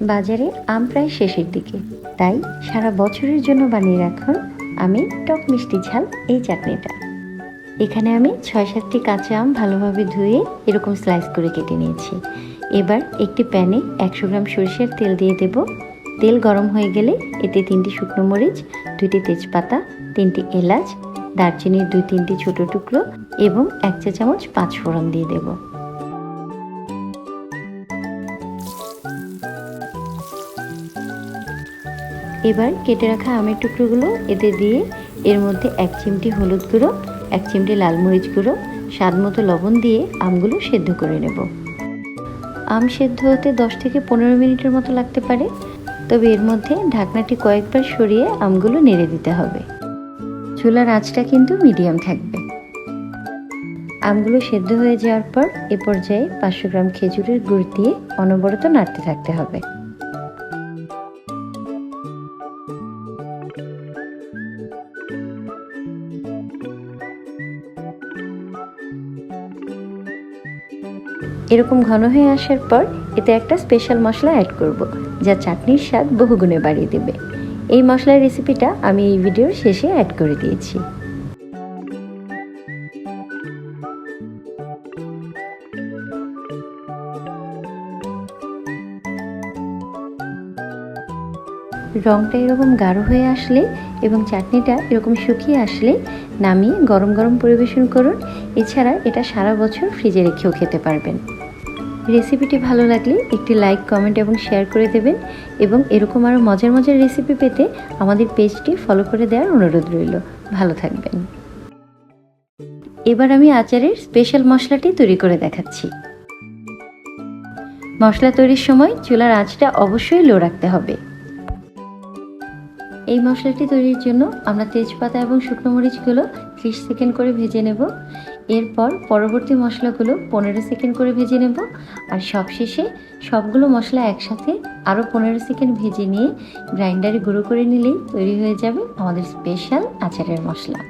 বাজারে আম প্রায় শেষের দিকে। তাই সারা বছরের জন্য বানিয়ে রাখুন আমি টক মিষ্টি ঝাল এই চাটনিটা। এখানে আমি ছয় সাতটি কাঁচা আম ভালোভাবে ধুয়ে এরকম স্লাইস করে কেটে নিয়েছি। এবার একটি প্যানে একশো গ্রাম সরিষার তেল দিয়ে দেব। তেল গরম হয়ে গেলে এতে তিনটি শুকনো মরিচ, দুইটি তেজপাতা, তিনটি এলাচ, দারচিনির দুই তিনটি ছোট টুকরো এবং এক চা চামচ পাঁচ ফোড়ন দিয়ে দেবো। এবার কেটে রাখা আমের টুকরোগুলো এতে দিয়ে এর মধ্যে এক চিমটি হলুদ গুঁড়ো, এক চিমটি লাল মরিচ গুঁড়ো, স্বাদ মতো লবণ দিয়ে আমগুলো সেদ্ধ করে নেব। আম সেদ্ধ হতে দশ থেকে পনেরো মিনিটের মতো লাগতে পারে, তবে এর মধ্যে ঢাকনাটি কয়েকবার সরিয়ে আমগুলো নেড়ে দিতে হবে। চুলার আঁচটা কিন্তু মিডিয়াম থাকবে। আমগুলো সেদ্ধ হয়ে যাওয়ার পর এ পর্যায়ে পাঁচশো গ্রাম খেজুরের গুড় দিয়ে অনবরত নাড়তে থাকতে হবে। এরকম ঘন হয়ে আসার পর এতে একটা স্পেশাল মশলা অ্যাড করব, যা চাটনির স্বাদ বহুগুণে বাড়িয়ে দেবে। এই মশলার রেসিপিটা আমি এই ভিডিওর শেষে অ্যাড করে দিয়েছি। রঙটা এরকম গাঢ় হয়ে আসলে এবং চাটনিটা এরকম শুকিয়ে আসলে নামিয়ে গরম গরম পরিবেশন করুন। এছাড়া এটা সারা বছর ফ্রিজে রেখেও খেতে পারবেন। রেসিপিটি ভালো লাগলে একটি লাইক, কমেন্ট এবং শেয়ার করে দেবেন এবং এরকম আরও মজার মজার রেসিপি পেতে আমাদের পেজটি ফলো করে দেওয়ার অনুরোধ রইল। ভালো থাকবেন। এবার আমি আচারের স্পেশাল মশলাটি তৈরি করে দেখাচ্ছি। মশলা তৈরির সময় চুলার আঁচটা অবশ্যই লো রাখতে হবে। এই মশলাটি তৈরির জন্য আমরা তেজপাতা এবং শুকনো মরিচগুলো ত্রিশ সেকেন্ড করে ভেজে নেব। এরপর পরবর্তী মশলাগুলো পনেরো সেকেন্ড করে ভেজে নেব আর সবশেষে সবগুলো মশলা একসাথে আরও পনেরো সেকেন্ড ভেজে নিয়ে গ্রাইন্ডারে গুঁড়ো করে নিলেই তৈরি হয়ে যাবে আমাদের স্পেশাল আচারের মশলা।